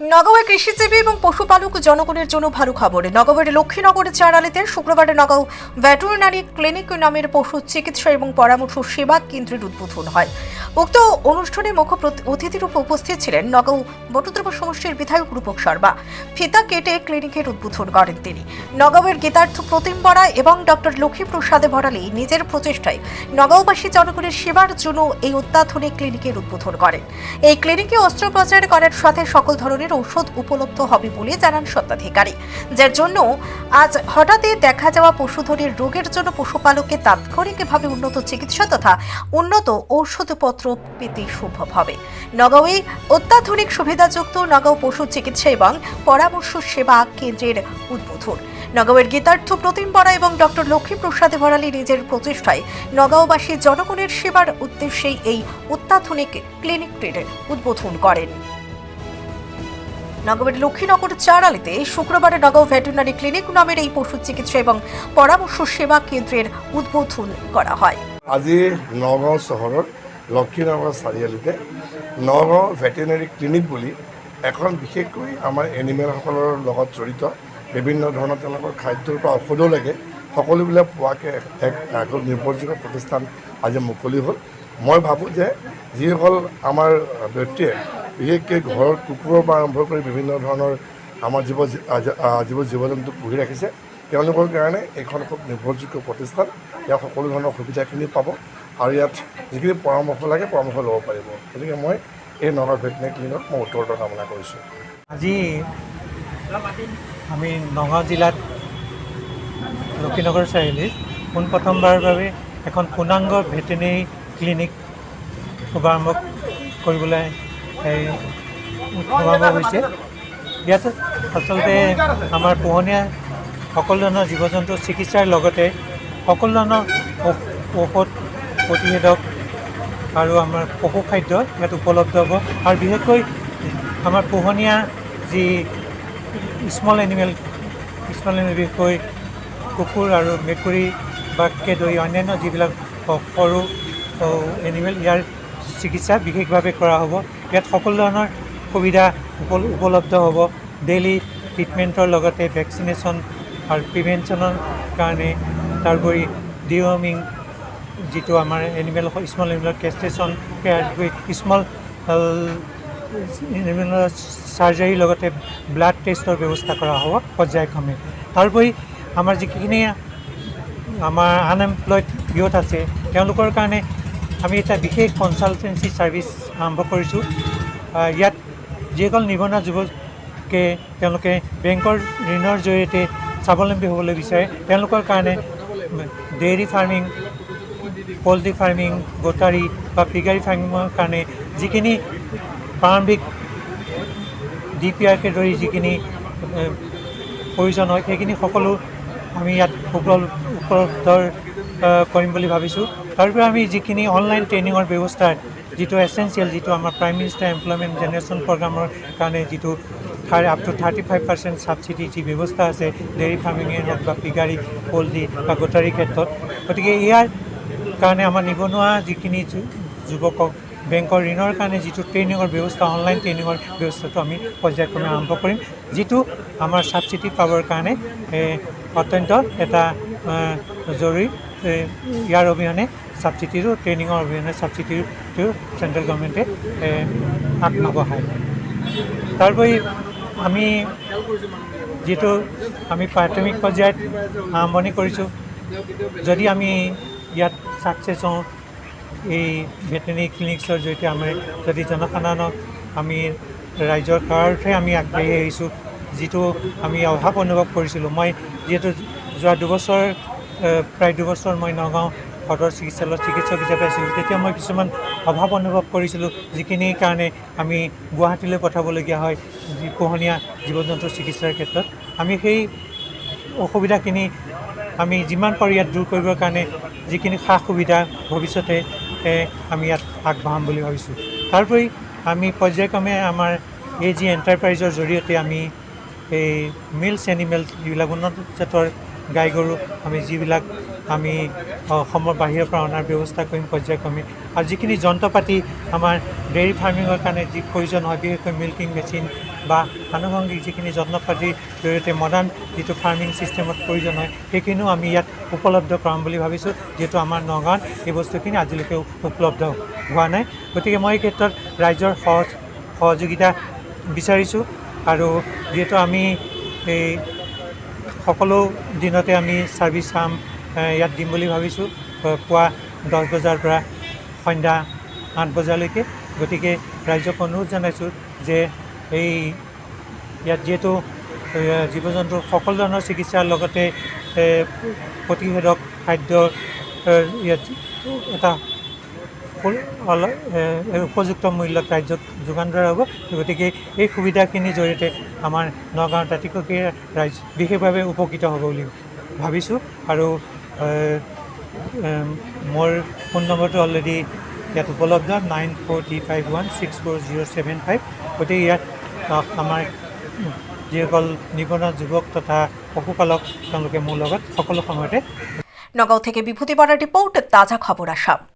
নগাঁওয়ে কৃষিজীবী এবং পশুপালক জনগণের জন্য ভালো খবর। নগাঁওয়ের লক্ষ্মীনগরের চারালিতে শুক্রবার নগাঁও ভেটেরিনারি ক্লিনিক নামের পশু চিকিৎসা এবং পরামর্শ সেবা কেন্দ্রের উদ্বোধন হয়। উক্ত অনুষ্ঠানে মুখ্য অতিথিরূপে উপস্থিত ছিলেন নগাঁও বটদ্রব সমষ্টির বিধায়ক রূপক শর্মা। ফিতা কেটে ক্লিনিকের উদ্বোধন করেন তিনি। নগাঁওয়ের গীতার্থ প্রতিম বরা এবং ডক্টর লক্ষ্মীপ্রসাদে ভরালি নিজের প্রচেষ্টায় নগাঁওবাসী জনগণের সেবার জন্য এই অত্যাধুনিক ক্লিনিকের উদ্বোধন করেন। এই ক্লিনিকে অস্ত্রোপচার করার সাথে সকল ধরনের ঔষধ উপলব্ধ হবে বলে জানান স্বত্বাধিকারী। যার জন্য আজ হঠাৎই দেখা যাওয়া পশুধনের রোগের জন্য পশুপালককে তাৎক্ষণিকভাবে উন্নত চিকিৎসা তথা উন্নত ঔষধপত্র পেতে সম্ভব হবে। নগাঁওয়ে অত্যাধুনিক সুবিধাযুক্ত নগাঁও পশু চিকিৎসা এবং পরামর্শ সেবা কেন্দ্রের উদ্বোধন। নগাঁওয়ের গীতার্থ প্রতিম বরা এবং ডক্টর লক্ষ্মীপ্রসাদে ভরালি নিজের প্রচেষ্টায় নগাঁওবাসী জনগণের সেবার উদ্দেশ্যেই এই অত্যাধুনিক ক্লিনিকটির উদ্বোধন করেন। নগরের লক্ষ্মীনগর চারালিতে শুক্রবার নগাঁও ভেটেরিনারি ক্লিনিক নামের এই পশু চিকিৎসা এবং পরামর্শ সেবা কেন্দ্রের উদ্বোধন করা হয়। আজি নগাঁও চহৰৰ লক্ষীনগৰ চাৰিআলিতে নগাঁও ভেটেৰিনেৰী ক্লিনিক বুলি এখন বিশেষকৈ আমাৰ এনিমেলসকলৰ লগত জড়িত, বিভিন্ন ধৰণৰ তেওঁলোকৰ খাদ্যৰ পৰা লাগে, সকলোবিলাক পোৱাকৈ এক এক নিৰ্ভৰযোগ্য প্ৰতিষ্ঠান আজি মুকলি হ'ল। মই ভাবোঁ যে যিসকল আমাৰ ব্যক্তিয়ে বিশেষকৈ ঘৰৰ কুকুৰৰ পৰা আৰম্ভ কৰি বিভিন্ন ধৰণৰ আমাৰ জীৱ জীৱ জীৱ জন্তু পুহি ৰাখিছে। তেওঁলোকৰ কাৰণে এইখন খুব নিৰ্ভৰযোগ্য প্ৰতিষ্ঠান। ইয়াত সকলো ধৰণৰ সুবিধাখিনি পাব আৰু ইয়াত যিখিনি পৰামৰ্শ লাগে পৰামৰ্শ ল'ব পাৰিব। গতিকে মই এই নগাঁও ভেটেনেৰী ক্লিনিকত মই উত্তৰটো কামনা কৰিছোঁ। আজি আমি নগাঁও জিলাত লক্ষীনগৰ চাৰিআলিত পোনপ্ৰথমবাৰৰ বাবে এখন পূৰ্ণাংগ ভেটেনেৰী ক্লিনিক শুভাৰম্ভ কৰিবলৈ শুভাৰম্ভ হৈছে। ইয়াত আচলতে আমাৰ পোহনীয়া সকলো ধৰণৰ জীৱ জন্তুৰ চিকিৎসাৰ লগতে সকলো ধৰণৰ ঔষধ প্ৰতিষেধক আৰু আমাৰ পশু খাদ্য ইয়াত উপলব্ধ হ'ব। আৰু বিশেষকৈ আমাৰ পোহনীয়া যি স্মল এনিমেল স্মল এনিমেল বিশেষকৈ কুকুৰ আৰু মেকুৰী বাঘকে ধৰি অন্যান্য যিবিলাক সৰু এনিমেল ইয়াৰ চিকিৎসা বিশেষভাৱে কৰা হ'ব। ইয়াত সকলো ধৰণৰ সুবিধা উপল- উপলব্ধ হ'ব। ডেইলি ট্ৰিটমেণ্টৰ লগতে ভেকচিনেশ্যন আৰু প্ৰিভেনশ্যনৰ কাৰণে তাৰোপৰি ডিৱৰ্মিং যিটো আমাৰ এনিমেল স্মল এনিমেলৰ কেষ্ট্ৰেশ্যন স্মল এনিমেলৰ চাৰ্জাৰীৰ লগতে ব্লাড টেষ্টৰ ব্যৱস্থা কৰা হ'ব পৰ্যায়ক্ৰমে। তাৰোপৰি আমাৰ যিখিনি আমাৰ আনএমপ্লয়ড ইউথ আছে তেওঁলোকৰ কাৰণে আমি এটা বিশেষ কনচালটেঞ্চি ছাৰ্ভিচ আৰম্ভ কৰিছোঁ। ইয়াত যিসকল নিবনুৱা যুৱকে তেওঁলোকে বেংকৰ ঋণৰ জৰিয়তে স্বাৱলম্বী হ'বলৈ বিচাৰে, তেওঁলোকৰ কাৰণে dairy farming, poultry farming, goatery বা পিগাৰী ফাৰ্মিঙৰ কাৰণে যিখিনি প্ৰাৰম্ভিক ডি পি আৰকে ধৰি যিখিনি প্ৰয়োজন হয়, সেইখিনি সকলো আমি ইয়াত উপল- উপলব্ধ কৰিম বুলি ভাবিছোঁ। তাৰোপৰি আমি যিখিনি অনলাইন ট্ৰেইনিঙৰ ব্যৱস্থা যিটো এছেঞ্চিয়েল যিটো আমাৰ প্ৰাইম মিনিষ্টাৰ এমপ্লয়মেণ্ট জেনেৰেশ্যন প্ৰগ্ৰামৰ কাৰণে যিটো থাৰ up to thirty five percent subsidy যি ব্যৱস্থা আছে ডেইৰী ফাৰ্মিঙে হওক বা পিগাৰী পল্ট্ৰি বা গোটাৰীৰ ক্ষেত্ৰত। গতিকে ইয়াৰ কাৰণে আমাৰ নিবনুৱা যিখিনি যুৱকক বেংকৰ ঋণৰ কাৰণে যিটো ট্ৰেইনিঙৰ ব্যৱস্থা অনলাইন ট্ৰেইনিঙৰ ব্যৱস্থাটো আমি পৰ্যায়ক্ৰমে আৰম্ভ কৰিম যিটো আমাৰ ছাবচিডি পাবৰ কাৰণে অত্যন্ত এটা জৰুৰী ইয়াৰ অবিহনে ছাবচিডিৰো ট্ৰেইনিঙৰ অবিহনে ছাবচিডিটো চেণ্ট্ৰেল গভৰ্ণমেণ্টে এ, আগ নবঢ়ায় তাৰোপৰি আমি যিটো আমি প্ৰাথমিক পৰ্যায়ত আৰম্ভণি কৰিছোঁ যদি আমি ইয়াত ছাকচেছ হওঁ এই ভেটেনেৰী ক্লিনিকছৰ জৰিয়তে আমি যদি জনসাধাৰণক আমি ৰাইজৰ কাৰতহে আমি আগবাঢ়ি আহিছোঁ। যিটো আমি অভাৱ অনুভৱ কৰিছিলোঁ। মই যিহেতু যোৱা দুবছৰ প্ৰায় দুবছৰ মই নগাঁও সদৰ চিকিৎসালয়ত চিকিৎসক হিচাপে আছিলোঁ। তেতিয়া মই কিছুমান অভাৱ অনুভৱ কৰিছিলোঁ যিখিনিৰ কাৰণে আমি গুৱাহাটীলৈ পঠাবলগীয়া হয় যি পোহনীয়া জীৱ জন্তুৰ চিকিৎসাৰ ক্ষেত্ৰত। আমি সেই অসুবিধাখিনি আমি যিমান পাৰোঁ ইয়াত দূৰ কৰিবৰ কাৰণে যিখিনি সা সুবিধা ভৱিষ্যতে আমি ইয়াত আগবঢ়াম বুলি ভাবিছোঁ। তাৰোপৰি আমি পৰ্যায়ক্ৰমে আমাৰ এই যি এণ্টাৰপ্ৰাইজৰ জৰিয়তে আমি এই মিলছ এনিমেলছ যিবিলাক উন্নত জাতৰ গাই গৰু আমি যিবিলাক আমি অসমৰ বাহিৰৰ পৰা অনাৰ ব্যৱস্থা কৰিম পৰ্যায়ক্ৰমে আৰু যিখিনি যন্ত্ৰ পাতি আমাৰ ডেইৰী ফাৰ্মিঙৰ কাৰণে যি প্ৰয়োজন হয় বিশেষকৈ মিল্কিং মেচিন বা আনুষংগিক যিখিনি যন্ত্ৰ পাতিৰ জৰিয়তে মডাৰ্ণ যিটো ফাৰ্মিং ছিষ্টেমত প্ৰয়োজন হয় সেইখিনিও আমি ইয়াত উপলব্ধ কৰাম বুলি ভাবিছোঁ যিহেতু আমাৰ নগাঁৱত এই বস্তুখিনি আজিলৈকে উপলব্ধ হোৱা নাই। গতিকে মই এই ক্ষেত্ৰত ৰাইজৰ সহজ সহযোগিতা বিচাৰিছোঁ। আৰু যিহেতু আমি এই সকলো দিনতে আমি ছাৰ্ভিচ চাম ইয়াত দিম বুলি ভাবিছোঁ পুৱা দহ বজাৰ পৰা সন্ধ্যা আঠ বজালৈকে। গতিকে ৰাইজক অনুৰোধ জনাইছোঁ যে এই ইয়াত যিহেতু জীৱ জন্তুৰ সকলো ধৰণৰ চিকিৎসাৰ লগতে প্ৰতিষেধক খাদ্যৰ এ, ইয়াত এটা অল- উপযুক্ত মূল্যত ৰাজ্যক যোগান ধৰা হ'ব। গতিকে এই সুবিধাখিনিৰ জৰিয়তে আমাৰ নগাঁৱৰ দাঁতিককীয়া ৰাইজ বিশেষভাৱে উপকৃত হ'ব বুলি ভাবিছোঁ। আৰু মোৰ ফোন নম্বৰটো অলৰেডি ইয়াত উপলব্ধ, nine four three five one six four zero' seven five. গতিকে ইয়াত আমাৰ যিসকল নিবনুৱা যুৱক তথা পশুপালক, তেওঁলোকে মোৰ লগত সকলো সময়তে নগাঁও থেকে বিভূতি বরার রিপোর্ট তাজা খবর আসাম।